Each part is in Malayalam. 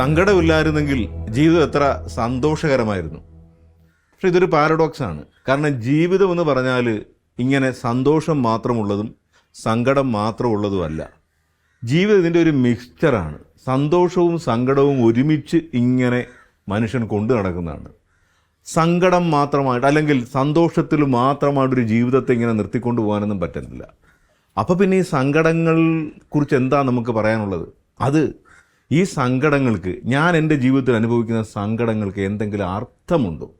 സങ്കടമില്ലായിരുന്നെങ്കിൽ ജീവിതം എത്ര സന്തോഷകരമായിരുന്നു. പക്ഷെ ഇതൊരു പാരഡോക്സ് ആണ്. കാരണം ജീവിതം എന്ന് പറഞ്ഞാൽ ഇങ്ങനെ സന്തോഷം മാത്രമുള്ളതും സങ്കടം മാത്രമുള്ളതുമല്ല. ജീവിതം ഇതിന്റെ ഒരു മിക്സ്ചറാണ് സന്തോഷവും സങ്കടവും ഒരുമിച്ച് ഇങ്ങനെ മനുഷ്യൻ കൊണ്ടു നടക്കുന്നതാണ്. സങ്കടം മാത്രമായിട്ട് അല്ലെങ്കിൽ സന്തോഷത്തിൽ മാത്രമായിട്ടൊരു ജീവിതത്തെ ഇങ്ങനെ നിർത്തിക്കൊണ്ടു പോകാനൊന്നും പറ്റുന്നില്ല. അപ്പോൾ പിന്നെ ഈ സങ്കടങ്ങൾ കുറിച്ച് എന്താ നമുക്ക് പറയാനുള്ളത്? അത് ഈ സങ്കടങ്ങൾക്ക് ഞാൻ എന്റെ ജീവിതത്തിൽ അനുഭവിക്കുന്ന സങ്കടങ്ങൾക്ക് എന്തെങ്കിലും അർത്ഥമുണ്ടോ?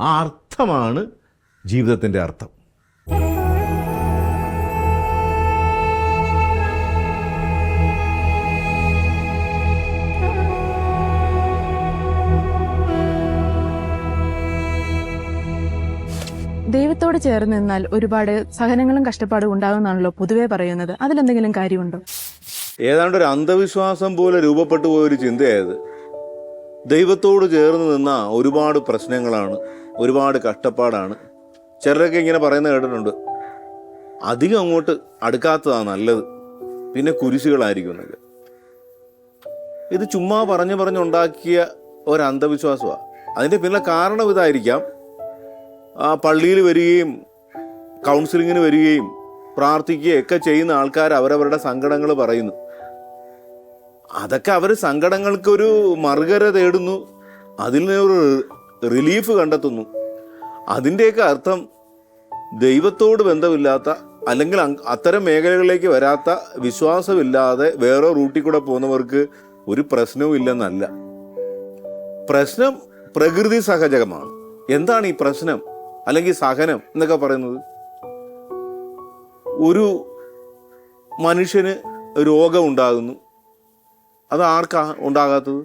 ആ അർത്ഥമാണ് ജീവിതത്തിന്റെ അർത്ഥം. ദൈവത്തോട് ചേർന്ന് നിന്നാൽ ഒരുപാട് സഹനങ്ങളും കഷ്ടപ്പാടും ഉണ്ടാകുമെന്നാണല്ലോ പൊതുവേ പറയുന്നത്. അതിലെന്തെങ്കിലും കാര്യമുണ്ടോ? ഏതാണ്ട് ഒരു അന്ധവിശ്വാസം പോലെ രൂപപ്പെട്ടു പോയൊരു ചിന്തയായത്. ദൈവത്തോട് ചേർന്ന് നിന്ന ഒരുപാട് പ്രശ്നങ്ങളാണ് ഒരുപാട് കഷ്ടപ്പാടാണ്. ചിലരൊക്കെ ഇങ്ങനെ പറയുന്നത് കേട്ടിട്ടുണ്ട്. അധികം അങ്ങോട്ട് അടുക്കാത്തതാണ് നല്ലത്. പിന്നെ കുരിശുകളായിരിക്കും എന്നൊക്കെ ഇത് ചുമ്മാ പറഞ്ഞു പറഞ്ഞുണ്ടാക്കിയ ഒരു അന്ധവിശ്വാസമാണ് അതിന്റെ പിന്നെ കാരണം ഇതായിരിക്കാം. ആ പള്ളിയിൽ വരികയും കൗൺസിലിങ്ങിന് വരികയും പ്രാർത്ഥിക്കുകയും ഒക്കെ ചെയ്യുന്ന ആൾക്കാർ അവരവരുടെ സങ്കടങ്ങൾ പറയുന്നു. അതൊക്കെ അവർ സങ്കടങ്ങൾക്കൊരു മറുകര തേടുന്നു. അതിൽ നിന്നൊരു റിലീഫ് കണ്ടെത്തുന്നു. അതിന്റെയൊക്കെ അർത്ഥം ദൈവത്തോട് ബന്ധമില്ലാത്ത അല്ലെങ്കിൽ അത്തരം മേഖലകളിലേക്ക് വരാത്ത വിശ്വാസമില്ലാതെ വേറെ റൂട്ടിൽ കൂടെ പോകുന്നവർക്ക് ഒരു പ്രശ്നവും ഇല്ലെന്നല്ല. പ്രശ്നം പ്രകൃതി സഹജകമാണ് എന്താണ് ഈ പ്രശ്നം? അല്ലെങ്കിൽ സഹനം എന്നൊക്കെ പറയുന്നത്? ഒരു മനുഷ്യന് രോഗം ഉണ്ടാകുന്നു. അത് ആർക്കാ ഉണ്ടാകാത്തത്?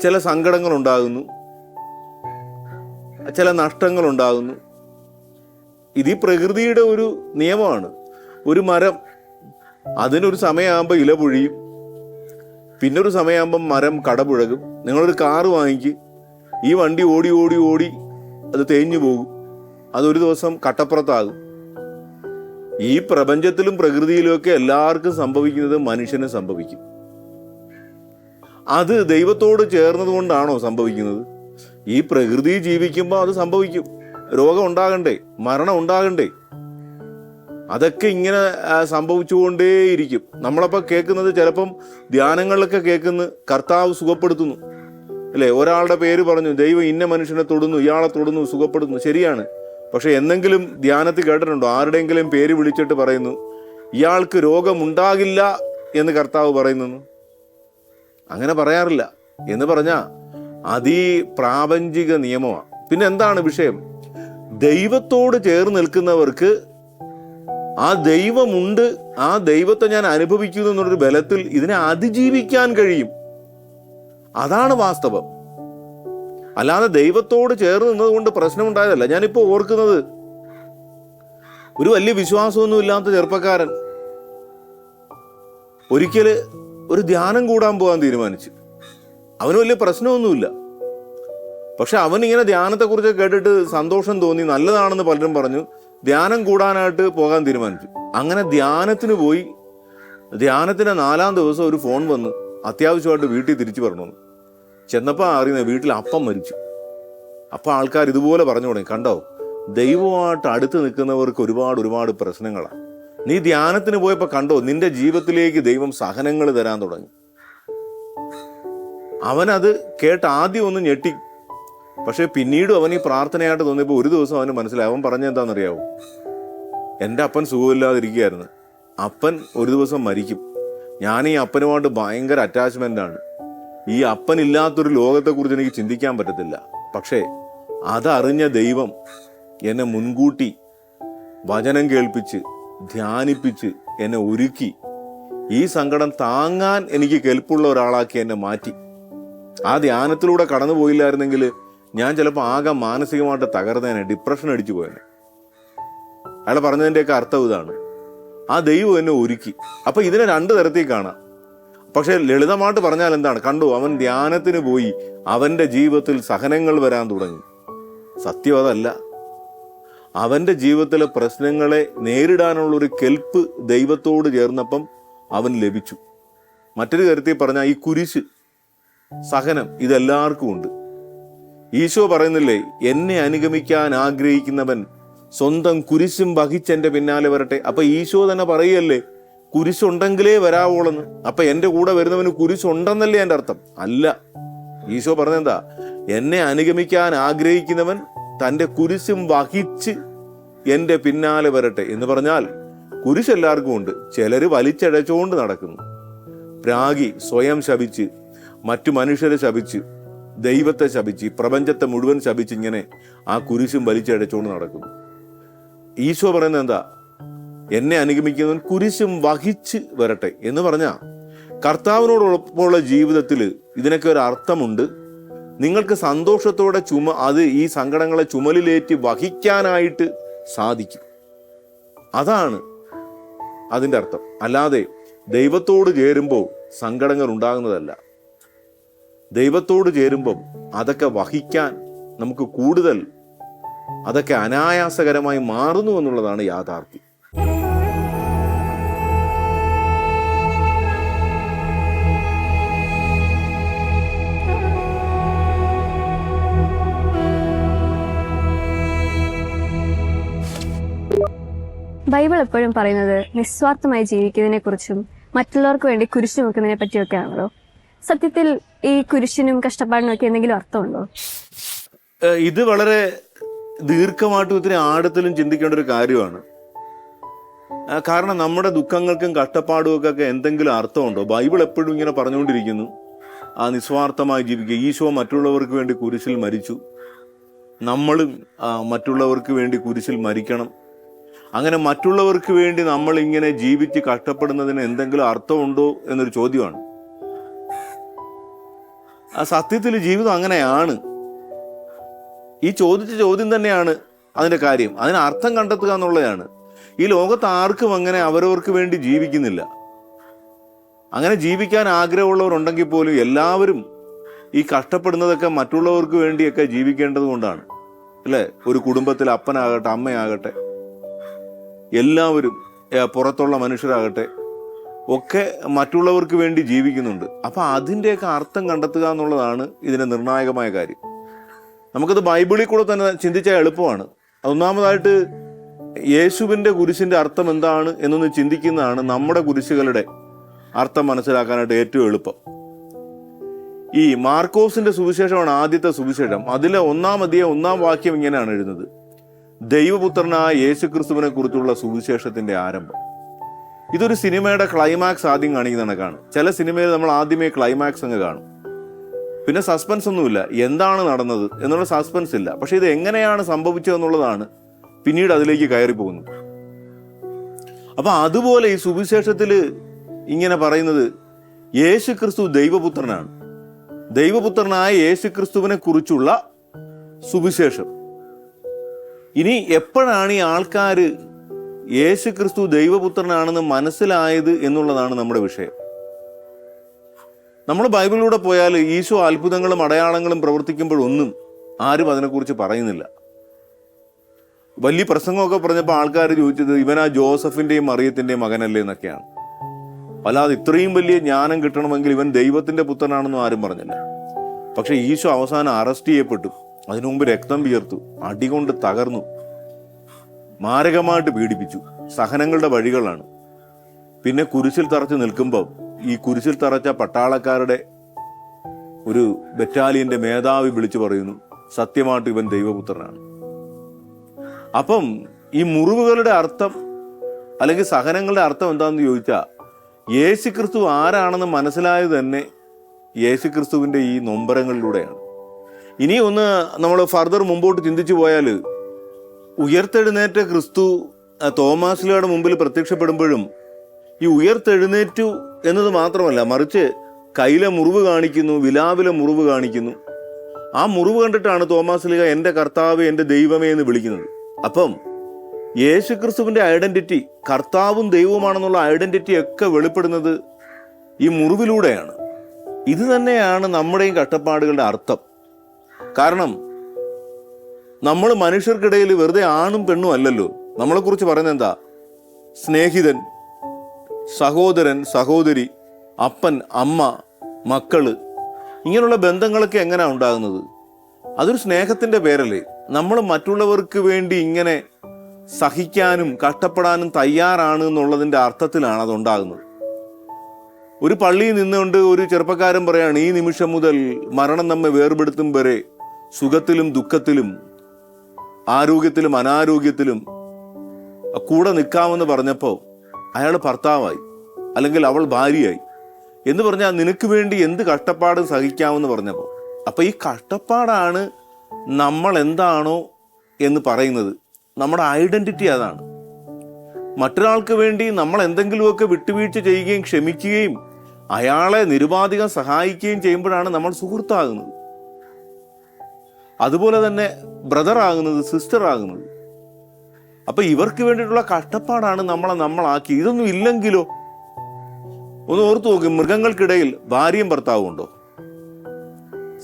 ചില സങ്കടങ്ങൾ ഉണ്ടാകുന്നു. ചില നഷ്ടങ്ങൾ ഉണ്ടാകുന്നു. ഇത് ഈ പ്രകൃതിയുടെ ഒരു നിയമമാണ്. ഒരു മരം അതിനൊരു സമയമാകുമ്പോൾ ഇല പൊഴിയും പിന്നൊരു സമയമാകുമ്പം മരം കടപുഴകും നിങ്ങളൊരു കാറ് വാങ്ങിക്ക്. ഈ വണ്ടി ഓടി ഓടി ഓടി അത് തേഞ്ഞു പോകും. അതൊരു ദിവസം കട്ടപ്പുറത്താകും. ഈ പ്രപഞ്ചത്തിലും പ്രകൃതിയിലുമൊക്കെ എല്ലാവർക്കും സംഭവിക്കുന്നത് മനുഷ്യന് സംഭവിക്കും. അത് ദൈവത്തോട് ചേർന്നത് കൊണ്ടാണോ സംഭവിക്കുന്നത്? ഈ പ്രകൃതി ജീവിക്കുമ്പോൾ അത് സംഭവിക്കും. രോഗം ഉണ്ടാകണ്ടേ മരണം ഉണ്ടാകണ്ടേ. അതൊക്കെ ഇങ്ങനെ സംഭവിച്ചുകൊണ്ടേയിരിക്കും. നമ്മളപ്പോൾ കേൾക്കുന്നത് ചിലപ്പം ധ്യാനങ്ങളിലൊക്കെ കേൾക്കുന്ന കർത്താവ് സുഖപ്പെടുത്തുന്നു. അല്ലേ? ഒരാളുടെ പേര് പറഞ്ഞു ദൈവം ഇന്ന മനുഷ്യനെ തൊടുന്നു ഇയാളെ തൊടുന്നു സുഖപ്പെടുത്തുന്നു. ശരിയാണ്. പക്ഷെ എന്തെങ്കിലും ധ്യാനത്തിൽ കേട്ടിട്ടുണ്ടോ? ആരുടെയെങ്കിലും പേര് വിളിച്ചിട്ട് പറയുന്നു ഇയാൾക്ക് രോഗമുണ്ടാകില്ല എന്ന് കർത്താവ് പറയുന്നു. അങ്ങനെ പറയാറില്ല. എന്ന് പറഞ്ഞാൽ അതീ പ്രാപഞ്ചിക നിയമമാണ് പിന്നെ എന്താണ് വിഷയം? ദൈവത്തോട് ചേർന്ന് നിൽക്കുന്നവർക്ക് ആ ദൈവമുണ്ട് ആ ദൈവത്തെ ഞാൻ അനുഭവിക്കുന്നു എന്നുള്ളൊരു ബലത്തിൽ ഇതിനെ അതിജീവിക്കാൻ കഴിയും. അതാണ് വാസ്തവം. അല്ലാതെ ദൈവത്തോട് ചേർന്ന് നിന്നതുകൊണ്ട് പ്രശ്നമുണ്ടായതല്ല. ഞാനിപ്പോൾ ഓർക്കുന്നത് ഒരു വലിയ വിശ്വാസമൊന്നും ഇല്ലാത്ത ചെറുപ്പക്കാരൻ. ഒരിക്കൽ ഒരു ധ്യാനം കൂടാൻ പോകാൻ തീരുമാനിച്ചു. അവന് വലിയ പ്രശ്നമൊന്നുമില്ല. പക്ഷെ അവൻ ഇങ്ങനെ ധ്യാനത്തെക്കുറിച്ച് കേട്ടിട്ട് സന്തോഷം തോന്നി നല്ലതാണെന്ന് പലരും പറഞ്ഞു ധ്യാനം കൂടാനായിട്ട് പോകാൻ തീരുമാനിച്ചു. അങ്ങനെ ധ്യാനത്തിന് പോയി ധ്യാനത്തിന്റെ നാലാം ദിവസം ഒരു ഫോൺ വന്ന് അത്യാവശ്യമായിട്ട് വീട്ടിൽ തിരിച്ചു പറഞ്ഞു. ചെന്നപ്പോൾ അറിയുന്നത് വീട്ടിൽ അപ്പം മരിച്ചു. അപ്പം ആൾക്കാർ ഇതുപോലെ പറഞ്ഞു തുടങ്ങി കണ്ടോ ദൈവമായിട്ട് അടുത്ത് നിൽക്കുന്നവർക്ക് ഒരുപാട് ഒരുപാട് പ്രശ്നങ്ങളാണ് നീ ധ്യാനത്തിന് പോയപ്പോൾ കണ്ടോ നിന്റെ ജീവിതത്തിലേക്ക് ദൈവം സഹനങ്ങൾ തരാൻ തുടങ്ങി. അവനത് കേട്ട് ആദ്യം ഒന്ന് ഞെട്ടി. പക്ഷെ പിന്നീടും അവൻ ഈ പ്രാർത്ഥനയായിട്ട് തോന്നിയപ്പോൾ ഒരു ദിവസം അവന് മനസ്സിലായി. അവൻ പറഞ്ഞ എന്താണെന്നറിയാവോ? എന്റെ അപ്പൻ സുഖമില്ലാതിരിക്കുകയായിരുന്നു. അപ്പൻ ഒരു ദിവസം മരിക്കും. ഞാൻ ഈ അപ്പനുമായിട്ട് ഭയങ്കര ആണ്. ഈ അപ്പനില്ലാത്തൊരു ലോകത്തെക്കുറിച്ച് എനിക്ക് ചിന്തിക്കാൻ പറ്റത്തില്ല. പക്ഷേ അതറിഞ്ഞ ദൈവം എന്നെ മുൻകൂട്ടി വചനം കേൾപ്പിച്ച് ധ്യാനിപ്പിച്ച് എന്നെ ഒരുക്കി. ഈ സങ്കടം താങ്ങാൻ എനിക്ക് കെൽപ്പുള്ള ഒരാളാക്കി എന്നെ മാറ്റി. ആ ധ്യാനത്തിലൂടെ കടന്നു പോയില്ലായിരുന്നെങ്കിൽ ഞാൻ ചിലപ്പോൾ ആകെ മാനസികമായിട്ട് തകർന്നേനെ ഡിപ്രഷൻ അടിച്ചു പോയേനെ. അയാൾ പറഞ്ഞതിന്റെയൊക്കെ അർത്ഥം ഇതാണ്. ആ ദൈവം എന്നെ ഒരുക്കി. അപ്പോൾ ഇതിനെ രണ്ട് തരത്തിൽ കാണാം. പക്ഷേ ലളിതമായിട്ട് പറഞ്ഞാൽ എന്താണ്? കണ്ടു അവൻ ധ്യാനത്തിന് പോയി അവന്റെ ജീവിതത്തിൽ സഹനങ്ങൾ വരാൻ തുടങ്ങി. സത്യം അതല്ല. അവന്റെ ജീവിതത്തിലെ പ്രശ്നങ്ങളെ നേരിടാനുള്ള ഒരു കെൽപ്പ് ദൈവത്തോട് ചേർന്നപ്പം അവൻ ലഭിച്ചു. മറ്റൊരു കാര്യത്തിൽ പറഞ്ഞാൽ ഈ കുരിശ് സഹനം ഇതെല്ലാവർക്കും ഉണ്ട്. ഈശോ പറയുന്നില്ലേ എന്നെ അനുഗമിക്കാൻ ആഗ്രഹിക്കുന്നവൻ സ്വന്തം കുരിശും വഹിച്ചെന്റെ പിന്നാലെ വരട്ടെ. അപ്പൊ ഈശോ തന്നെ പറയല്ലേ കുരിശുണ്ടെങ്കിലേ വരാവോളെന്ന്. അപ്പൊ എന്റെ കൂടെ വരുന്നവന് കുരിശുണ്ടെന്നല്ലേ എന്റെ അർത്ഥം? അല്ല. ഈശോ പറഞ്ഞെന്താ എന്നെ അനുഗമിക്കാൻ ആഗ്രഹിക്കുന്നവൻ തന്റെ കുരിശും വഹിച്ച് എന്റെ പിന്നാലെ വരട്ടെ എന്ന് പറഞ്ഞാൽ കുരിശ് എല്ലാവർക്കും ഉണ്ട്. ചിലർ വലിച്ചഴച്ചുകൊണ്ട് നടക്കുന്നു. പ്രാഗി സ്വയം ശപിച്ച് മറ്റു മനുഷ്യരെ ശപിച്ച് ദൈവത്തെ ശപിച്ച് പ്രപഞ്ചത്തെ മുഴുവൻ ശപിച്ച് ഇങ്ങനെ ആ കുരിശും വലിച്ചഴച്ചുകൊണ്ട് നടക്കുന്നു. ഈശോ പറയുന്നത് എന്താ? എന്നെ അനുഗമിക്കുന്നവൻ കുരിശും വഹിച്ച് വരട്ടെ എന്ന് പറഞ്ഞാൽ കർത്താവിനോടൊപ്പമുള്ള ജീവിതത്തിൽ ഇതിനൊക്കെ ഒരു അർത്ഥമുണ്ട്. നിങ്ങൾക്ക് സന്തോഷത്തോടെ ചുമ അത് ഈ സങ്കടങ്ങളെ ചുമലിലേറ്റി വഹിക്കാനായിട്ട് സാധിക്കും. അതാണ് അതിന്റെ അർത്ഥം. അല്ലാതെ ദൈവത്തോട് ചേരുമ്പോൾ സങ്കടങ്ങൾ ഉണ്ടാകുന്നതല്ല. ദൈവത്തോട് ചേരുമ്പം അതൊക്കെ വഹിക്കാൻ നമുക്ക് കൂടുതൽ അതൊക്കെ അനായാസകരമായി മാറുന്നു എന്നുള്ളതാണ് യാഥാർത്ഥ്യം. ബൈബിൾ എപ്പോഴും പറയുന്നത് നിസ്വാർത്ഥമായി ജീവിക്കുന്നതിനെ കുറിച്ചും മറ്റുള്ളവർക്ക് വേണ്ടി കുരിശു വെക്കുന്നതിനെ പറ്റിയൊക്കെയാണല്ലോ സത്യത്തിൽ ഈ കുരിശിനും കഷ്ടപ്പാടിനും ഒക്കെ എന്തെങ്കിലും അർത്ഥമുണ്ടോ? ഇത് വളരെ ദീർഘമായിട്ടും ഇത്തിരി ആഴത്തിലും ചിന്തിക്കേണ്ട ഒരു കാര്യമാണ്. കാരണം നമ്മുടെ ദുഃഖങ്ങൾക്കും കഷ്ടപ്പാടുകൾക്കൊക്കെ എന്തെങ്കിലും അർത്ഥമുണ്ടോ? ബൈബിൾ എപ്പോഴും ഇങ്ങനെ പറഞ്ഞുകൊണ്ടിരിക്കുന്നു. ആ നിസ്വാർത്ഥമായി ജീവിക്കുക. ഈശോ മറ്റുള്ളവർക്ക് വേണ്ടി കുരിശിൽ മരിച്ചു. നമ്മളും മറ്റുള്ളവർക്ക് വേണ്ടി കുരിശിൽ മരിക്കണം. അങ്ങനെ മറ്റുള്ളവർക്ക് വേണ്ടി നമ്മൾ ഇങ്ങനെ ജീവിച്ച് കഷ്ടപ്പെടുന്നതിന് എന്തെങ്കിലും അർത്ഥമുണ്ടോ എന്നൊരു ചോദ്യമാണ്. ആ സത്യത്തിൽ ജീവിതം അങ്ങനെയാണ്. ഈ ചോദിച്ച ചോദ്യം തന്നെയാണ് അതിന്റെ കാര്യം. അതിന് അർത്ഥം കണ്ടെത്തുക എന്നുള്ളതാണ്. ഈ ലോകത്ത് ആർക്കും അങ്ങനെ അവരവർക്ക് വേണ്ടി ജീവിക്കുന്നില്ല. അങ്ങനെ ജീവിക്കാൻ ആഗ്രഹമുള്ളവരുണ്ടെങ്കിൽ പോലും എല്ലാവരും ഈ കഷ്ടപ്പെടുന്നതൊക്കെ മറ്റുള്ളവർക്ക് വേണ്ടിയൊക്കെ ജീവിക്കേണ്ടത് കൊണ്ടാണ്. അല്ലേ? ഒരു കുടുംബത്തിൽ അപ്പനാകട്ടെ അമ്മയാകട്ടെ. എല്ലാവരും പുറത്തുള്ള മനുഷ്യരാകട്ടെ ഒക്കെ മറ്റുള്ളവർക്ക് വേണ്ടി ജീവിക്കുന്നുണ്ട്. അപ്പോൾ അതിന്റെയൊക്കെ അർത്ഥം കണ്ടെത്തുക എന്നുള്ളതാണ് ഇതിന്റെ നിർണായകമായ കാര്യം. നമുക്കത് ബൈബിളിൽ കൂടെ തന്നെ ചിന്തിച്ചാൽ എളുപ്പമാണ്. ഒന്നാമതായിട്ട് യേശുവിന്റെ കുരിശിന്റെ അർത്ഥം എന്താണ് എന്നൊന്ന് ചിന്തിക്കുന്നതാണ് നമ്മുടെ കുരിശുകളുടെ അർത്ഥം മനസ്സിലാക്കാനായിട്ട് ഏറ്റവും എളുപ്പം. ഈ മാർക്കോസിന്റെ സുവിശേഷമാണ് ആദ്യത്തെ സുവിശേഷം. അതിലെ ഒന്നാം അധികം ഒന്നാം വാക്യം ഇങ്ങനെയാണ് എഴുതുന്നത്. ദൈവപുത്രനായ യേശു ക്രിസ്തുവിനെ കുറിച്ചുള്ള സുവിശേഷത്തിന്റെ ആരംഭം. ഇതൊരു സിനിമയുടെ ക്ലൈമാക്സ് ആദ്യം കാണിക്കുന്ന കാണും ചില സിനിമയിൽ നമ്മൾ ആദ്യമേ ക്ലൈമാക്സ് അങ്ങ് കാണും. പിന്നെ സസ്പെൻസ് ഒന്നുമില്ല. എന്താണ് നടന്നത് എന്നുള്ള സസ്പെൻസ് ഇല്ല. പക്ഷെ ഇത് എങ്ങനെയാണ് സംഭവിച്ചതെന്നുള്ളതാണ് പിന്നീട് അതിലേക്ക് കയറി പോകുന്നത് അപ്പൊ അതുപോലെ ഈ സുവിശേഷത്തിൽ ഇങ്ങനെ പറയുന്നത് യേശു ക്രിസ്തു ദൈവപുത്രനാണ്. ദൈവപുത്രനായ യേശു ക്രിസ്തുവിനെ കുറിച്ചുള്ള സുവിശേഷം. ഇനി എപ്പോഴാണ് ഈ ആൾക്കാർ യേശു ക്രിസ്തു ദൈവപുത്രനാണെന്ന് മനസ്സിലായത് എന്നുള്ളതാണ് നമ്മുടെ വിഷയം. നമ്മൾ ബൈബിളിലൂടെ പോയാൽ ഈശോ അത്ഭുതങ്ങളും അടയാളങ്ങളും പ്രവർത്തിക്കുമ്പോഴൊന്നും ആരും അതിനെക്കുറിച്ച് പറയുന്നില്ല. വലിയ പ്രസംഗമൊക്കെ പറഞ്ഞപ്പോൾ ആൾക്കാർ ചോദിച്ചത് ഇവനാ ജോസഫിന്റെയും മറിയത്തിന്റെയും മകനല്ലേ എന്നൊക്കെയാണ്. അല്ലാതെ ഇത്രയും വലിയ ജ്ഞാനം കിട്ടണമെങ്കിൽ ഇവൻ ദൈവത്തിന്റെ പുത്രനാണെന്നും ആരും പറഞ്ഞില്ല. പക്ഷേ ഈശോ അവസാനം അറസ്റ്റ് ചെയ്യപ്പെട്ടു. അതിനു മുമ്പ് രക്തം വിയർത്തു. അടികൊണ്ട് തകർന്നു. മാരകമായിട്ട് പീഡിപ്പിച്ചു. സഹനങ്ങളുടെ വഴികളാണ്. പിന്നെ കുരിശിൽ തറച്ച് നിൽക്കുമ്പോൾ ഈ കുരിശിൽ തറച്ച പട്ടാളക്കാരുടെ ഒരു ബറ്റാലിയന്റെ മേധാവി വിളിച്ചു പറയുന്നു സത്യമായിട്ട് ഇവൻ ദൈവപുത്രനാണ്. അപ്പം ഈ മുറിവുകളുടെ അർത്ഥം അല്ലെങ്കിൽ സഹനങ്ങളുടെ അർത്ഥം എന്താണെന്ന് ചോദിച്ചാൽ യേശു ക്രിസ്തു ആരാണെന്ന് മനസ്സിലായത് തന്നെ യേശു ക്രിസ്തുവിന്റെ ഈ നൊമ്പരങ്ങളിലൂടെയാണ്. ഇനി ഒന്ന് നമ്മൾ ഫർദർ മുമ്പോട്ട് ചിന്തിച്ചു പോയാൽ ഉയർത്തെഴുന്നേറ്റ ക്രിസ്തു തോമാസിലയുടെ മുമ്പിൽ പ്രത്യക്ഷപ്പെടുമ്പോഴും ഈ ഉയർത്തെഴുന്നേറ്റു എന്നത് മാത്രമല്ല മറിച്ച് കയ്യിലെ മുറിവ് കാണിക്കുന്നു വിലാവിലെ മുറിവ് കാണിക്കുന്നു. ആ മുറിവ് കണ്ടിട്ടാണ് തോമാസ്ലിക എന്റെ കർത്താവ് എന്റെ ദൈവമേ എന്ന് വിളിക്കുന്നത്. അപ്പം യേശു ക്രിസ്തുവിന്റെ ഐഡന്റിറ്റി കർത്താവും ദൈവവുമാണെന്നുള്ള ഐഡന്റിറ്റി ഒക്കെ വെളിപ്പെടുന്നത് ഈ മുറിവിലൂടെയാണ്. ഇത് തന്നെയാണ് നമ്മുടെയും കഷ്ടപ്പാടുകളുടെ അർത്ഥം. കാരണം നമ്മൾ മനുഷ്യർക്കിടയിൽ വെറുതെ ആണും പെണ്ണും അല്ലല്ലോ. നമ്മളെക്കുറിച്ച് പറയുന്നത് എന്താ? സ്നേഹിതൻ സഹോദരൻ സഹോദരി അപ്പൻ അമ്മ മക്കൾ ഇങ്ങനെയുള്ള ബന്ധങ്ങളൊക്കെ എങ്ങനെയാണ് ഉണ്ടാകുന്നത്? അതൊരു സ്നേഹത്തിന്റെ പേരല്ലേ. നമ്മൾ മറ്റുള്ളവർക്ക് വേണ്ടി ഇങ്ങനെ സഹിക്കാനും കഷ്ടപ്പെടാനും തയ്യാറാണ് എന്നുള്ളതിന്റെ അർത്ഥത്തിലാണ് അതുണ്ടാകുന്നത് ഒരു പള്ളിയിൽ നിന്നുകൊണ്ട് ഒരു ചെറുപ്പക്കാരൻ പറയാണ് ഈ നിമിഷം മുതൽ മരണം നമ്മെ വേർപെടുത്തും വരെ സുഖത്തിലും ദുഃഖത്തിലും ആരോഗ്യത്തിലും അനാരോഗ്യത്തിലും കൂടെ നിൽക്കാമെന്ന് പറഞ്ഞപ്പോൾ അയാൾ ഭർത്താവായി അല്ലെങ്കിൽ അവൾ ഭാര്യയായി. എന്ന് പറഞ്ഞാൽ നിനക്ക് വേണ്ടി എന്ത് കഷ്ടപ്പാടും സഹിക്കാമെന്ന് പറഞ്ഞപ്പോൾ അപ്പോൾ ഈ കഷ്ടപ്പാടാണ് നമ്മൾ എന്താണോ എന്ന് പറയുന്നത്. നമ്മുടെ ഐഡന്റിറ്റി അതാണ്. മറ്റൊരാൾക്ക് വേണ്ടി നമ്മൾ എന്തെങ്കിലുമൊക്കെ വിട്ടുവീഴ്ച ചെയ്യുകയും ക്ഷമിക്കുകയും അയാളെ നിരുപാധികം സഹായിക്കുകയും ചെയ്യുമ്പോഴാണ് നമ്മൾ സുഹൃത്താകുന്നത്. അതുപോലെ തന്നെ ബ്രദർ ആകുന്നത് സിസ്റ്റർ ആകുന്നത്. അപ്പൊ ഇവർക്ക് വേണ്ടിയിട്ടുള്ള കഷ്ടപ്പാടാണ് നമ്മളെ നമ്മളാക്കി. ഇതൊന്നും ഇല്ലെങ്കിലോ? ഒന്ന് ഓർത്തു നോക്ക് മൃഗങ്ങൾക്കിടയിൽ ഭാര്യയും ഭർത്താവും ഉണ്ടോ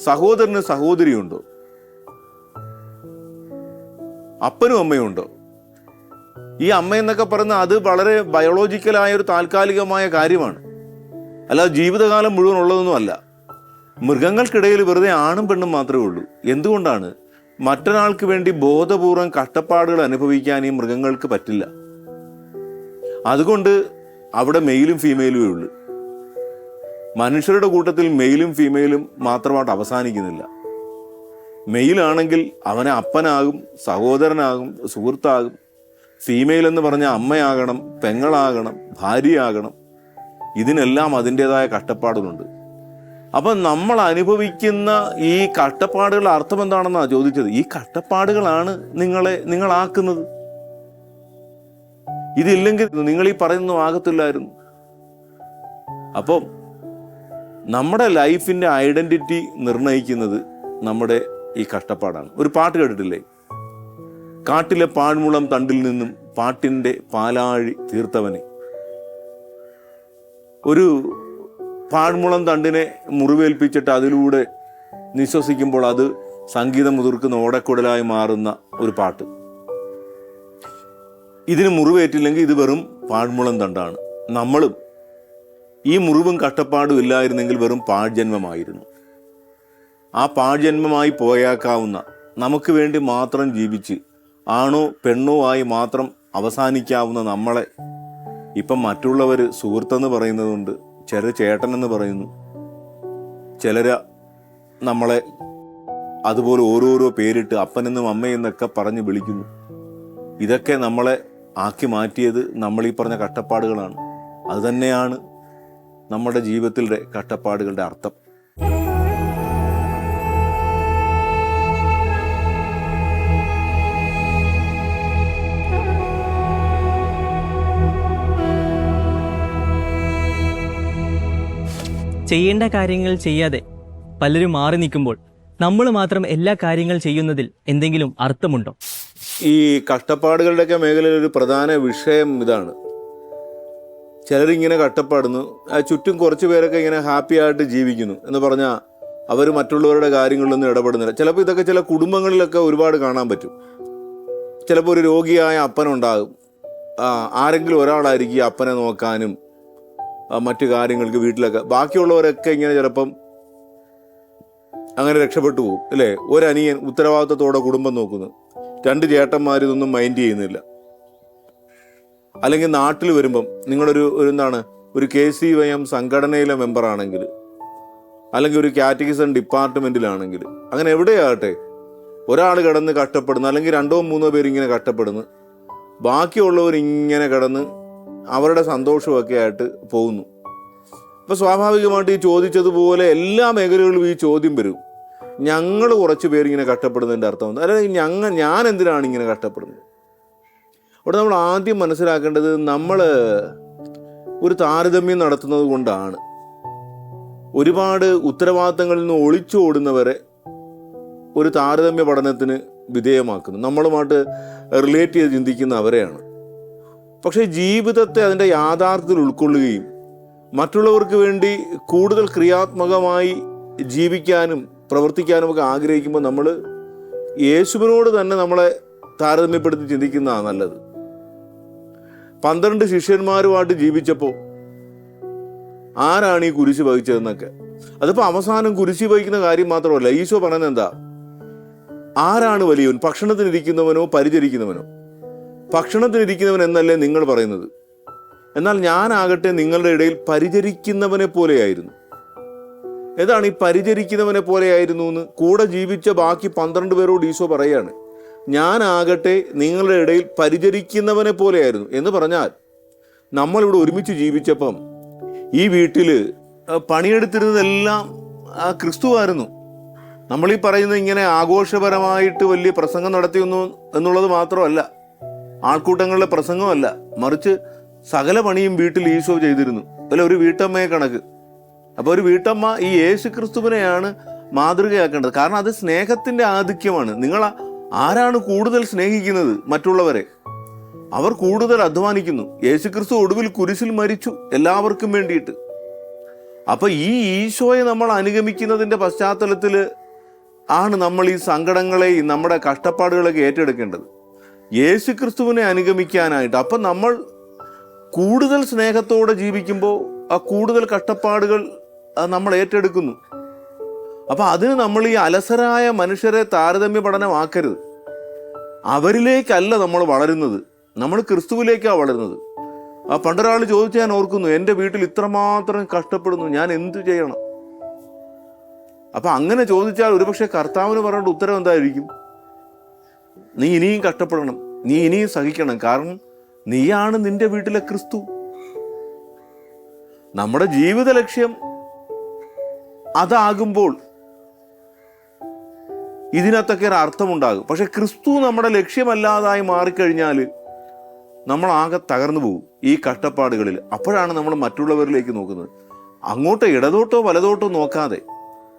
സഹോദരന് സഹോദരിയുണ്ടോ? അപ്പനും അമ്മയും ഉണ്ടോ? ഈ അമ്മ എന്നൊക്കെ പറയുന്ന അത് വളരെ ബയോളജിക്കലായ ഒരു താൽക്കാലികമായ കാര്യമാണ്. അല്ലാതെ ജീവിതകാലം മുഴുവൻ ഉള്ളതൊന്നും അല്ല മൃഗങ്ങൾക്കിടയിൽ വെറുതെ ആണും പെണ്ണും മാത്രമേ ഉള്ളൂ. എന്തുകൊണ്ടാണ്? മറ്റൊരാൾക്ക് വേണ്ടി ബോധപൂർവം കഷ്ടപ്പാടുകൾ അനുഭവിക്കാൻ ഈ മൃഗങ്ങൾക്ക് പറ്റില്ല. അതുകൊണ്ട് അവിടെ മെയിലും ഫീമെയിലും ഉള്ളൂ. മനുഷ്യരുടെ കൂട്ടത്തിൽ മെയിലും ഫീമെയിലും മാത്രമായിട്ട് അവസാനിക്കുന്നില്ല. മെയിലാണെങ്കിൽ അവനെ അപ്പനാകും സഹോദരനാകും സുഹൃത്താകും. ഫീമെയിൽ എന്ന് പറഞ്ഞാൽ അമ്മയാകണം പെങ്ങളാകണം ഭാര്യയാകണം. ഇതിനെല്ലാം അതിന്റെതായ കഷ്ടപ്പാടുകളുണ്ട്. അപ്പം നമ്മൾ അനുഭവിക്കുന്ന ഈ കഷ്ടപ്പാടുകളുടെ അർത്ഥം എന്താണെന്നാണ് ചോദിച്ചത്? ഈ കഷ്ടപ്പാടുകളാണ് നിങ്ങളെ നിങ്ങളാക്കുന്നത്. ഇതില്ലെങ്കിൽ നിങ്ങൾ ഈ പറയുന്നതും ആകത്തില്ലായിരുന്നു. അപ്പം നമ്മുടെ ലൈഫിന്റെ ഐഡന്റിറ്റി നിർണയിക്കുന്നത് നമ്മുടെ ഈ കഷ്ടപ്പാടാണ്. ഒരു പാട്ട് കേട്ടിട്ടില്ലേ? കാട്ടിലെ പാഴ്മുളം തണ്ടിൽ നിന്നും പാട്ടിന്റെ പാലാഴി തീർത്തവനെ. ഒരു പാഴ്മുളം തണ്ടിനെ മുറിവേൽപ്പിച്ചിട്ട് അതിലൂടെ നിശ്വസിക്കുമ്പോൾ അത് സംഗീതം മുതിർക്കുന്ന ഓടക്കുടലായി മാറുന്ന ഒരു പാട്ട്. ഇതിന് മുറിവേറ്റില്ലെങ്കിൽ ഇത് വെറും പാഴ്മുളം തണ്ടാണ്. നമ്മളും ഈ മുറിവും കഷ്ടപ്പാടും ഇല്ലായിരുന്നെങ്കിൽ വെറും പാഴ്ജന്മമായിരുന്നു. ആ പാഴ്ജന്മമായി പോയേക്കാവുന്ന നമുക്ക് വേണ്ടി മാത്രം ജീവിച്ച് ആണോ പെണ്ണോ ആയി മാത്രം അവസാനിക്കാവുന്ന നമ്മളെ ഇപ്പം മറ്റുള്ളവർ സുഹൃത്തെന്ന് പറയുന്നതുകൊണ്ട് ചിലർ ചേട്ടൻ എന്ന് പറയുന്നു. ചിലര് നമ്മളെ അതുപോലെ ഓരോരോ പേരിട്ട് അപ്പനെന്നും അമ്മയെന്നൊക്കെ പറഞ്ഞ് വിളിക്കുന്നു. ഇതൊക്കെ നമ്മളെ ആക്കി മാറ്റിയത് നമ്മൾ ഈ പറഞ്ഞ കഷ്ടപ്പാടുകളാണ്. അതുതന്നെയാണ് നമ്മുടെ ജീവിതത്തിലെ കട്ടപ്പാടുകളുടെ അർത്ഥം. ചെയ്യേണ്ട കാര്യങ്ങൾ ചെയ്യാതെ പലരും മാറി നിൽക്കുമ്പോൾ നമ്മൾ മാത്രം എല്ലാ കാര്യങ്ങൾ ചെയ്യുന്നതിൽ എന്തെങ്കിലും അർത്ഥമുണ്ടോ? ഈ കഷ്ടപ്പാടുകളുടെയൊക്കെ മേഖലയിൽ ഒരു പ്രധാന വിഷയം ഇതാണ്. ചിലരിങ്ങനെ കഷ്ടപ്പാടുന്നു ആ ചുറ്റും കുറച്ച് പേരൊക്കെ ഇങ്ങനെ ഹാപ്പി ആയിട്ട് ജീവിക്കുന്നു എന്ന് പറഞ്ഞാൽ അവർ മറ്റുള്ളവരുടെ കാര്യങ്ങളിലൊന്നും ഇടപെടുന്നില്ല. ചിലപ്പോൾ ഇതൊക്കെ ചില കുടുംബങ്ങളിലൊക്കെ ഒരുപാട് കാണാൻ പറ്റും. ചിലപ്പോൾ ഒരു രോഗിയായ അപ്പനുണ്ടാകും. ആരെങ്കിലും ഒരാളായിരിക്കും അപ്പനെ നോക്കാനും മറ്റു കാര്യങ്ങൾക്ക് വീട്ടിലൊക്കെ. ബാക്കിയുള്ളവരൊക്കെ ഇങ്ങനെ ചിലപ്പം അങ്ങനെ രക്ഷപ്പെട്ടു പോകും അല്ലേ? ഒരനിയൻ ഉത്തരവാദിത്തത്തോടെ കുടുംബം നോക്കുന്നു. രണ്ട് ചേട്ടന്മാർ ഇതൊന്നും മൈൻഡ് ചെയ്യുന്നില്ല. അല്ലെങ്കിൽ നാട്ടിൽ വരുമ്പം നിങ്ങളൊരു ഒരു എന്താണ് ഒരു കെ സി വൈ എം സംഘടനയിലെ മെമ്പറാണെങ്കിൽ അല്ലെങ്കിൽ ഒരു കാറ്റഗിസൺ ഡിപ്പാർട്ട്മെന്റിലാണെങ്കിൽ അങ്ങനെ എവിടെയാകട്ടെ ഒരാൾ കിടന്ന് കഷ്ടപ്പെടുന്നു അല്ലെങ്കിൽ രണ്ടോ മൂന്നോ പേര് ഇങ്ങനെ കഷ്ടപ്പെടുന്നു. ബാക്കിയുള്ളവർ ഇങ്ങനെ കിടന്ന് അവരുടെ സന്തോഷമൊക്കെ ആയിട്ട് പോകുന്നു. അപ്പോൾ സ്വാഭാവികമായിട്ട് ഈ ചോദിച്ചതുപോലെ എല്ലാ മേഖലകളിലും ഈ ചോദ്യം വരും. ഞങ്ങൾ കുറച്ച് പേര് ഇങ്ങനെ കഷ്ടപ്പെടുന്നതിന്റെ അർത്ഥം അല്ലെങ്കിൽ ഞങ്ങൾ ഞാൻ എന്തിനാണ് ഇങ്ങനെ കഷ്ടപ്പെടുന്നത്? അവിടെ നമ്മൾ ആദ്യം മനസ്സിലാക്കേണ്ടത് നമ്മൾ ഒരു താരതമ്യം നടത്തുന്നത് കൊണ്ടാണ്. ഒരുപാട് ഉത്തരവാദിത്തങ്ങളിൽ നിന്ന് ഒളിച്ചോടുന്നവരെ ഒരു താരതമ്യ പഠനത്തിന് വിധേയമാക്കുന്നു. നമ്മളുമായിട്ട് റിലേറ്റ് ചെയ്ത് ചിന്തിക്കുന്ന അവരെയാണ്. പക്ഷേ ജീവിതത്തെ അതിന്റെ യാഥാർത്ഥ്യത്തിൽ ഉൾക്കൊള്ളുകയും മറ്റുള്ളവർക്ക് വേണ്ടി കൂടുതൽ ക്രിയാത്മകമായി ജീവിക്കാനും പ്രവർത്തിക്കാനും ഒക്കെ ആഗ്രഹിക്കുമ്പോൾ നമ്മൾ യേശുവിനോട് തന്നെ നമ്മളെ താരതമ്യപ്പെടുത്തി ചിന്തിക്കുന്നതാണ് നല്ലത്. പന്ത്രണ്ട് ശിഷ്യന്മാരുമായിട്ട് ജീവിച്ചപ്പോൾ ആരാണ് ഈ കുരിശ് വഹിച്ചതെന്നൊക്കെ. അതിപ്പോൾ അവസാനം കുരിശി വഹിക്കുന്ന കാര്യം മാത്രമല്ല ഈശോ പറയുന്നത് എന്താ? ആരാണ് വലിയവൻ? ഭക്ഷണത്തിനിരിക്കുന്നവനോ പരിചരിക്കുന്നവനോ? ഭക്ഷണത്തിനിരിക്കുന്നവൻ എന്നല്ലേ നിങ്ങൾ പറയുന്നത്? എന്നാൽ ഞാനാകട്ടെ നിങ്ങളുടെ ഇടയിൽ പരിചരിക്കുന്നവനെ പോലെയായിരുന്നു. ഏതാണ് ഈ പരിചരിക്കുന്നവനെ പോലെയായിരുന്നു എന്ന് കൂടെ ജീവിച്ച ബാക്കി പന്ത്രണ്ട് പേരോട് ഈശോ പറയാണ് ഞാനാകട്ടെ നിങ്ങളുടെ ഇടയിൽ പരിചരിക്കുന്നവനെ പോലെയായിരുന്നു. എന്ന് പറഞ്ഞാൽ നമ്മളിവിടെ ഒരുമിച്ച് ജീവിച്ചപ്പം ഈ വീട്ടിൽ പണിയെടുത്തിരുന്നതെല്ലാം ആ ക്രിസ്തുവായിരുന്നു. നമ്മളീ പറയുന്നത് ഇങ്ങനെ ആഘോഷപരമായിട്ട് വലിയ പ്രസംഗം നടത്തിയൊന്നു എന്നുള്ളത് മാത്രമല്ല ആൾക്കൂട്ടങ്ങളിലെ പ്രസംഗമല്ല മറിച്ച് സകല പണിയും വീട്ടിൽ ഈശോ ചെയ്തിരുന്നു. അല്ല ഒരു വീട്ടമ്മയെ കണക്ക്. അപ്പോൾ ഒരു വീട്ടമ്മ ഈ യേശു ക്രിസ്തുവിനെയാണ് മാതൃകയാക്കേണ്ടത്. കാരണം അത് സ്നേഹത്തിന്റെ ആധിക്യമാണ്. നിങ്ങൾ ആരാണ് കൂടുതൽ സ്നേഹിക്കുന്നത്? മറ്റുള്ളവരെ. അവർ കൂടുതൽ അധ്വാനിക്കുന്നു. യേശുക്രിസ്തു ഒടുവിൽ കുരിശിൽ മരിച്ചു എല്ലാവർക്കും വേണ്ടിയിട്ട്. അപ്പൊ ഈ ഈശോയെ നമ്മൾ അനുഗമിക്കുന്നതിന്റെ പശ്ചാത്തലത്തിൽ ആണ് നമ്മൾ ഈ സങ്കടങ്ങളെയും നമ്മുടെ കഷ്ടപ്പാടുകളൊക്കെ ഏറ്റെടുക്കേണ്ടത്. യേശു ക്രിസ്തുവിനെ അനുഗമിക്കാനായിട്ട്. അപ്പം നമ്മൾ കൂടുതൽ സ്നേഹത്തോടെ ജീവിക്കുമ്പോൾ ആ കൂടുതൽ കഷ്ടപ്പാടുകൾ നമ്മൾ ഏറ്റെടുക്കുന്നു. അപ്പം അതിന് നമ്മൾ ഈ അലസരായ മനുഷ്യരെ താരതമ്യ പഠനമാക്കരുത്. അവരിലേക്കല്ല നമ്മൾ വളരുന്നത്. നമ്മൾ ക്രിസ്തുവിലേക്കാണ് വളരുന്നത്. ആ പണ്ടൊരാൾ ചോദിച്ചു ഞാൻ ഓർക്കുന്നു എന്റെ വീട്ടിൽ ഇത്രമാത്രം കഷ്ടപ്പെടുന്നു ഞാൻ എന്തു ചെയ്യണം? അപ്പം അങ്ങനെ ചോദിച്ചാൽ ഒരുപക്ഷെ കർത്താവിന് പറഞ്ഞിട്ട് ഉത്തരം എന്തായിരിക്കും? നീ ഇനിയും കഷ്ടപ്പെടണം. നീ ഇനിയും സഹിക്കണം. കാരണം നീയാണ് നിന്റെ വീട്ടിലെ ക്രിസ്തു. നമ്മുടെ ജീവിത ലക്ഷ്യം അതാകുമ്പോൾ ഇതിനകത്തൊക്കെ ഒരു അർത്ഥമുണ്ടാകും. പക്ഷെ ക്രിസ്തു നമ്മുടെ ലക്ഷ്യമല്ലാതായി മാറിക്കഴിഞ്ഞാൽ നമ്മൾ ആകെ തകർന്നു പോകും ഈ കഷ്ടപ്പാടുകളിൽ. അപ്പോഴാണ് നമ്മൾ മറ്റുള്ളവരിലേക്ക് നോക്കുന്നത്. അങ്ങോട്ടോ ഇടതോട്ടോ വലതോട്ടോ നോക്കാതെ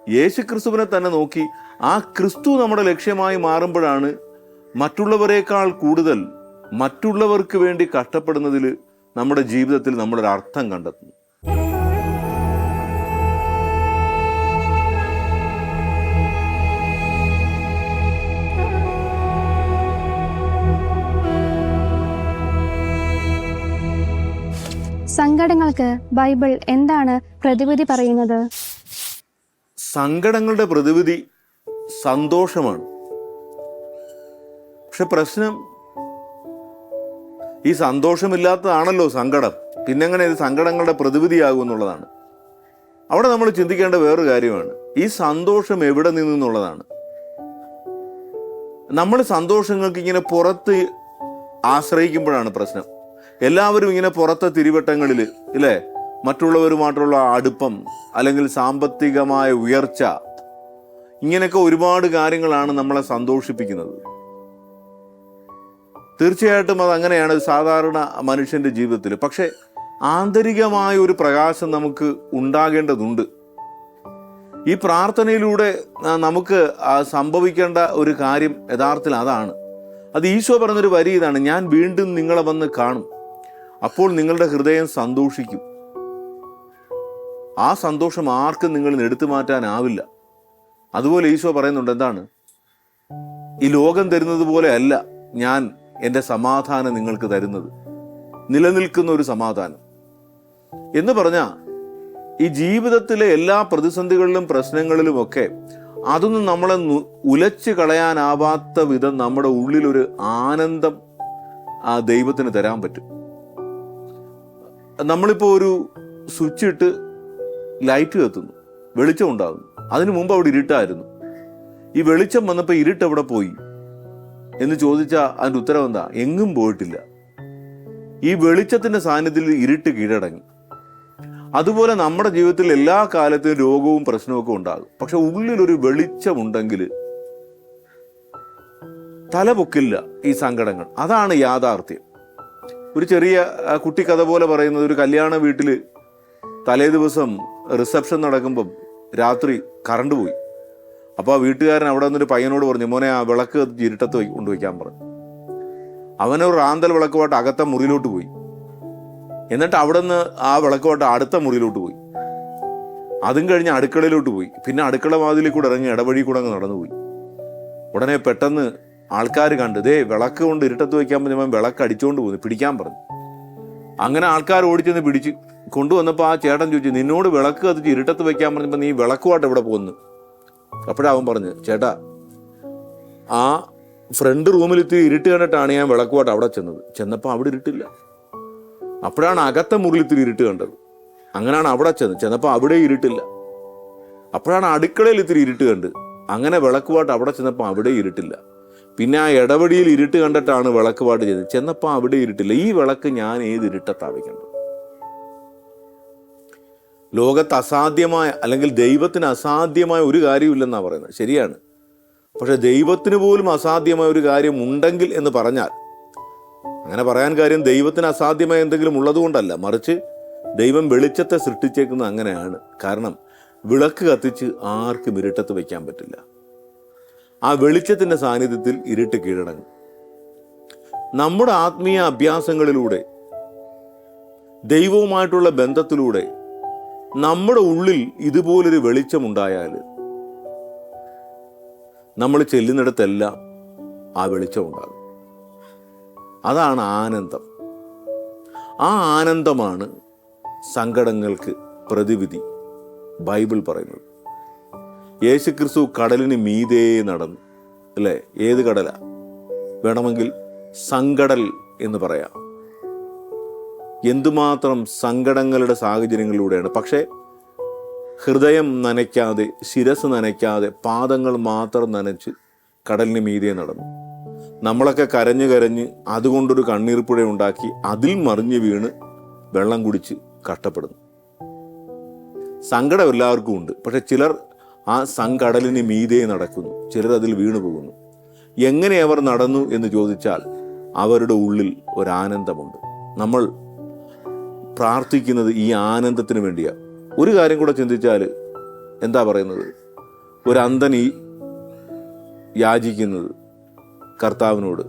യേശു ക്രിസ്തുവിനെ തന്നെ നോക്കി ആ ക്രിസ്തു നമ്മുടെ ലക്ഷ്യമായി മാറുമ്പോഴാണ് മറ്റുള്ളവരെക്കാൾ കൂടുതൽ മറ്റുള്ളവർക്ക് വേണ്ടി കഷ്ടപ്പെടുന്നതിൽ നമ്മുടെ ജീവിതത്തിൽ നമ്മളൊരു അർത്ഥം കണ്ടെത്തുന്നു. സങ്കടങ്ങൾക്ക് ബൈബിൾ എന്താണ് പ്രതിവിധി പറയുന്നത്? സങ്കടങ്ങളുടെ പ്രതിവിധി സന്തോഷമാണ്. പക്ഷെ പ്രശ്നം ഈ സന്തോഷമില്ലാത്തതാണല്ലോ സങ്കടം. പിന്നെങ്ങനെ ഇത് സങ്കടങ്ങളുടെ പ്രതിവിധിയാകും എന്നുള്ളതാണ്. അവിടെ നമ്മൾ ചിന്തിക്കേണ്ട വേറൊരു കാര്യമാണ്. ഈ സന്തോഷം എവിടെ നിന്നുള്ളതാണ് നമ്മൾ സന്തോഷങ്ങൾക്ക് ഇങ്ങനെ പുറത്ത് ആശ്രയിക്കുമ്പോഴാണ് പ്രശ്നം. എല്ലാവരും ഇങ്ങനെ പുറത്തെ തിരുവട്ടങ്ങളിൽ ഇല്ലേ? മറ്റുള്ളവരുമായിട്ടുള്ള അടുപ്പം അല്ലെങ്കിൽ സാമ്പത്തികമായ ഉയർച്ച ഇങ്ങനെയൊക്കെ ഒരുപാട് കാര്യങ്ങളാണ് നമ്മളെ സന്തോഷിപ്പിക്കുന്നത്. തീർച്ചയായിട്ടും അത് അങ്ങനെയാണ് സാധാരണ മനുഷ്യന്റെ ജീവിതത്തിൽ പക്ഷേ ആന്തരികമായ ഒരു പ്രകാശം നമുക്ക് ഉണ്ടാകേണ്ടതുണ്ട്. ഈ പ്രാർത്ഥനയിലൂടെ നമുക്ക് സംഭവിക്കേണ്ട ഒരു കാര്യം യഥാർത്ഥത്തിൽ അതാണ്. അത് ഈശോ പറഞ്ഞൊരു വരി ഇതാണ് ഞാൻ വീണ്ടും നിങ്ങളെ വന്ന് കാണും. അപ്പോൾ നിങ്ങളുടെ ഹൃദയം സന്തോഷിക്കും. ആ സന്തോഷം ആർക്കും നിങ്ങൾ എടുത്തു മാറ്റാനാവില്ല. അതുപോലെ ഈശോ പറയുന്നുണ്ട് എന്താണ്? ഈ ലോകം തരുന്നത് പോലെ അല്ല ഞാൻ എന്റെ സമാധാനം നിങ്ങൾക്ക് തരുന്നത്. നിലനിൽക്കുന്ന ഒരു സമാധാനം. എന്ന് പറഞ്ഞാൽ ഈ ജീവിതത്തിലെ എല്ലാ പ്രതിസന്ധികളിലും പ്രശ്നങ്ങളിലുമൊക്കെ അതൊന്നും നമ്മളെ ഉലച്ചു കളയാനാവാത്ത വിധം നമ്മുടെ ഉള്ളിലൊരു ആനന്ദം ആ ദൈവത്തിന് തരാൻ പറ്റും. നമ്മളിപ്പോൾ ഒരു സ്വിച്ച് ഇട്ട് ലൈറ്റ് കത്തുന്നു വെളിച്ചം ഉണ്ടാകുന്നു. അതിനു മുമ്പ് അവിടെ ഇരുട്ടായിരുന്നു. ഈ വെളിച്ചം വന്നപ്പോൾ ഇരുട്ട് എവിടെ പോയി? എന്ന് ചോദിച്ചാൽ അതിന്റെ ഉത്തരം എന്താ? എങ്ങും പോയിട്ടില്ല. ഈ വെളിച്ചത്തിന്റെ സാന്നിധ്യത്തിൽ ഇരുട്ട് കീഴടങ്ങി. അതുപോലെ നമ്മുടെ ജീവിതത്തിൽ എല്ലാ കാലത്തും രോഗവും പ്രശ്നമൊക്കെ ഉണ്ടാകും. പക്ഷെ ഉള്ളിലൊരു വെളിച്ചമുണ്ടെങ്കിൽ തലപൊക്കില്ല ഈ സങ്കടങ്ങൾ. അതാണ് യാഥാർത്ഥ്യം. ഒരു ചെറിയ കുട്ടിക്കഥ പോലെ പറയുന്നത് ഒരു കല്യാണ വീട്ടിൽ തലേ ദിവസം റിസപ്ഷൻ നടക്കുമ്പം രാത്രി കറണ്ട് പോയി. അപ്പോൾ ആ വീട്ടുകാരൻ അവിടെ നിന്നൊരു പയ്യനോട് പറഞ്ഞു മോനെ ആ വിളക്ക് ഇരുട്ടത്ത് വയ്ക്ക് കൊണ്ടുവയ്ക്കാൻ പറഞ്ഞു അവനൊരു റാന്തൽ വിളക്കുമായിട്ട് അകത്തെ മുറിയിലോട്ട് പോയി. എന്നിട്ട് അവിടെ നിന്ന് ആ വിളക്കുമായിട്ട് അടുത്ത മുറിയിലോട്ട് പോയി. അതും കഴിഞ്ഞ് അടുക്കളയിലോട്ട് പോയി. പിന്നെ അടുക്കള വാതിലിൽ കൂടെ ഇറങ്ങി ഇടവഴി കൂടെ അങ്ങ് നടന്നുപോയി ഉടനെ പെട്ടെന്ന് ആൾക്കാർ കണ്ട് ദേ വിളക്ക് കൊണ്ട് ഇരുട്ടത്ത് വയ്ക്കാൻ പറഞ്ഞപ്പോൾ വിളക്ക് അടിച്ചുകൊണ്ട് പോകുന്നു പിടിക്കാൻ പറഞ്ഞു. അങ്ങനെ ആൾക്കാർ ഓടിച്ചെന്ന് പിടിച്ച് കൊണ്ടുവന്നപ്പോൾ ആ ചേട്ടൻ ചോദിച്ചു നിന്നോട് വിളക്ക് കത്തിച്ച് ഇരുട്ടത്ത് വയ്ക്കാൻ പറഞ്ഞപ്പോൾ നീ വിളക്കുമായിട്ട് എവിടെ പോകുന്നു അപ്പോഴാ അവൻ പറഞ്ഞു ചേട്ടാ ആ ഫ്രണ്ട് റൂമിൽ ഇത്തിരി ഇരുട്ട് കണ്ടിട്ടാണ് ഞാൻ വിളക്കുമായിട്ട് അവിടെ ചെന്നത്. ചെന്നപ്പോൾ അവിടെ ഇരുട്ടില്ല. അപ്പോഴാണ് അകത്തെ മുറിയിൽ ഇത്തിരി ഇരുട്ട് കണ്ടത്. അങ്ങനെയാണ് അവിടെ ചെന്നത്. ചെന്നപ്പോൾ അവിടെ ഇരുട്ടില്ല. അപ്പോഴാണ് അടുക്കളയിൽ ഇത്തിരി ഇരുട്ട് കണ്ട്. അങ്ങനെ വിളക്കുപാട്ട് അവിടെ ചെന്നപ്പോൾ അവിടെ ഇരുട്ടില്ല. പിന്നെ ആ ഇടവഴിയിൽ ഇരുട്ട് കണ്ടിട്ടാണ് വിളക്കുപാട്ട് ചെയ്തത്. ചെന്നപ്പോൾ അവിടെ ഇരുട്ടില്ല. ഈ വിളക്ക് ഞാൻ ഏത് ഇരുട്ടത്താ വെക്കേണ്ടത്? ലോകത്ത് അസാധ്യമായ അല്ലെങ്കിൽ ദൈവത്തിന് അസാധ്യമായ ഒരു കാര്യമില്ലെന്നാണ് പറയുന്നത്. ശരിയാണ്. പക്ഷെ ദൈവത്തിന് പോലും അസാധ്യമായ ഒരു കാര്യം ഉണ്ടെങ്കിൽ എന്ന് പറഞ്ഞാൽ അങ്ങനെ പറയാൻ കാര്യം ദൈവത്തിന് അസാധ്യമായ എന്തെങ്കിലും ഉള്ളതുകൊണ്ടല്ല മറിച്ച് ദൈവം വെളിച്ചത്തെ സൃഷ്ടിച്ചേക്കുന്നത് അങ്ങനെയാണ്. കാരണം വിളക്ക് കത്തിച്ച് ആർക്കും ഇരുട്ടത്ത് വയ്ക്കാൻ പറ്റില്ല. ആ വെളിച്ചത്തിന്റെ സാന്നിധ്യത്തിൽ ഇരുട്ട് കീഴടങ്ങും. നമ്മുടെ ആത്മീയ അഭ്യാസങ്ങളിലൂടെ ദൈവവുമായിട്ടുള്ള ബന്ധത്തിലൂടെ നമ്മുടെ ഉള്ളിൽ ഇതുപോലൊരു വെളിച്ചമുണ്ടായാൽ നമ്മൾ ചെല്ലുന്നിടത്തെല്ലാം ആ വെളിച്ചം ഉണ്ടാകും അതാണ് ആനന്ദം. ആ ആനന്ദമാണ് സങ്കടങ്ങൾക്ക് പ്രതിവിധി ബൈബിൾ പറയുന്നത്. യേശുക്രിസ്തു കടലിന് മീതേ നടന്നു. അല്ലേ? ഏത് കടല? വേണമെങ്കിൽ സങ്കടൽ എന്ന് പറയാം. എന്തുമാത്രം സങ്കടങ്ങളുടെ സാഹചര്യങ്ങളിലൂടെയാണ്. പക്ഷേ ഹൃദയം നനയ്ക്കാതെ ശിരസ് നനയ്ക്കാതെ പാദങ്ങൾ മാത്രം നനച്ച് കടലിന് മീതെ നടന്നു. നമ്മളൊക്കെ കരഞ്ഞു കരഞ്ഞ് അതുകൊണ്ടൊരു കണ്ണീർപ്പുഴ ഉണ്ടാക്കി അതിൽ മറിഞ്ഞ് വീണ് വെള്ളം കുടിച്ച് കഷ്ടപ്പെടുന്നു. സങ്കടം എല്ലാവർക്കും ഉണ്ട്. പക്ഷെ ചിലർ ആ സങ്കടലിന് മീതെ നടക്കുന്നു. ചിലർ അതിൽ വീണു പോകുന്നു. എങ്ങനെ അവർ നടന്നു എന്ന് ചോദിച്ചാൽ അവരുടെ ഉള്ളിൽ ഒരാനന്ദമുണ്ട്. നമ്മൾ പ്രാർത്ഥിക്കുന്നത് ഈ ആനന്ദത്തിന് വേണ്ടിയാണ് ഒരു കാര്യം കൂടെ ചിന്തിച്ചാൽ എന്താ പറയുന്നത്? ഒരു അന്ധൻ ഈ യാചിക്കുന്നത് കർത്താവിനോട്.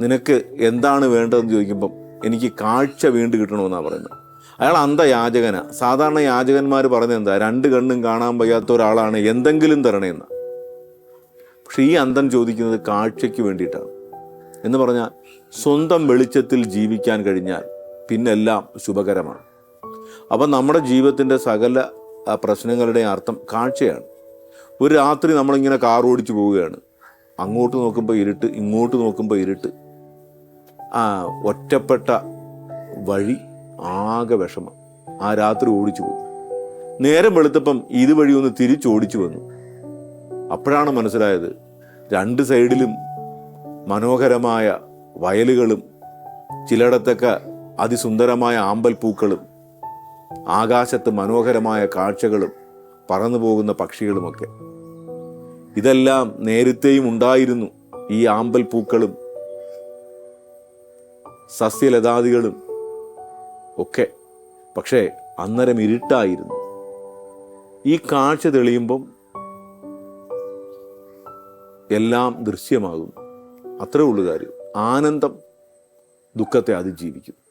നിനക്ക് എന്താണ് വേണ്ടതെന്ന് ചോദിക്കുമ്പം എനിക്ക് കാഴ്ച വീണ്ടും കിട്ടണമെന്നാണ് പറയുന്നത്. അയാൾ അന്ധയാചകന. സാധാരണ യാചകന്മാർ പറയുന്നത് എന്താ? രണ്ട് കണ്ണും കാണാൻ വയ്യാത്ത ഒരാളാണ് എന്തെങ്കിലും തരണേന്ന്. പക്ഷെ ഈ അന്ധൻ ചോദിക്കുന്നത് കാഴ്ചയ്ക്ക് വേണ്ടിയിട്ടാണ്. എന്ന് പറഞ്ഞാൽ സ്വന്തം വെളിച്ചത്തിൽ ജീവിക്കാൻ കഴിഞ്ഞാൽ പിന്നെല്ലാം ശുഭകരമാണ്. അപ്പം നമ്മുടെ ജീവിതത്തിന്റെ സകല പ്രശ്നങ്ങളുടെ അർത്ഥം കാഴ്ചയാണ്. ഒരു രാത്രി നമ്മളിങ്ങനെ കാർ ഓടിച്ചു പോവുകയാണ്. അങ്ങോട്ട് നോക്കുമ്പോൾ ഇരുട്ട് ഇങ്ങോട്ട് നോക്കുമ്പോൾ ഇരുട്ട്. ആ ഒറ്റപ്പെട്ട വഴി ആകെ വിഷമം. ആ രാത്രി ഓടിച്ചു പോയി നേരം വെളുത്തപ്പം ഇതുവഴി ഒന്ന് തിരിച്ചോടിച്ചു വന്നു. അപ്പോഴാണ് മനസ്സിലായത് രണ്ട് സൈഡിലും മനോഹരമായ വയലുകളും ചിലയിടത്തൊക്കെ അതിസുന്ദരമായ ആമ്പൽപ്പൂക്കളും ആകാശത്ത് മനോഹരമായ കാഴ്ചകളും പറന്നു പോകുന്ന പക്ഷികളുമൊക്കെ. ഇതെല്ലാം നേരത്തെയും ഉണ്ടായിരുന്നു ഈ ആമ്പൽപ്പൂക്കളും സസ്യലതാദികളും ഒക്കെ. പക്ഷേ അന്നേരം ഇരുട്ടായിരുന്നു. ഈ കാഴ്ച തെളിയുമ്പം എല്ലാം ദൃശ്യമാകും അത്രേ ഉള്ളു കാര്യം. ആനന്ദം ദുഃഖത്തെ അതിജീവിക്കും